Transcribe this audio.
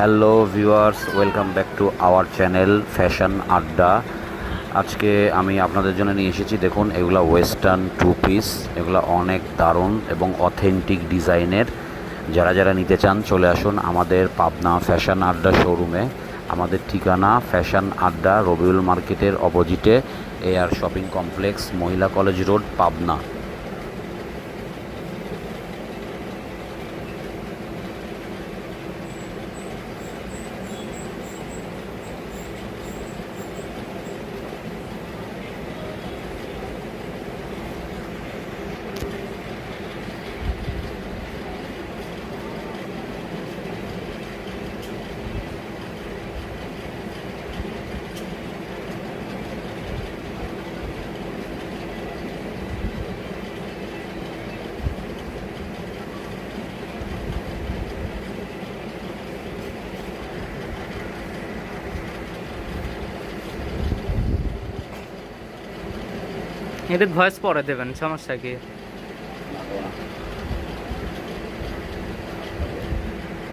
Hello viewers welcome back to our channel fashion আড্ডা আজকে আমি আপনাদের জন্য নিয়ে এসেছি, দেখুন, এগুলা ওয়েস্টার্ন টু পিস এগুলো অনেক দারুণ এবং অথেন্টিক ডিজাইনের যারা যারা নিতে চান, চলে আসুন আমাদের পাবনা ফ্যাশন আড্ডা শোরুমে আমাদের ঠিকানা ফ্যাশন আড্ডা রবিউল মার্কেটের অপোজিটে এআর শপিং কমপ্লেক্স মহিলা কলেজ রোড, পাবনা। এদের ভয়েস পরে দেবেন সমস্যা কি?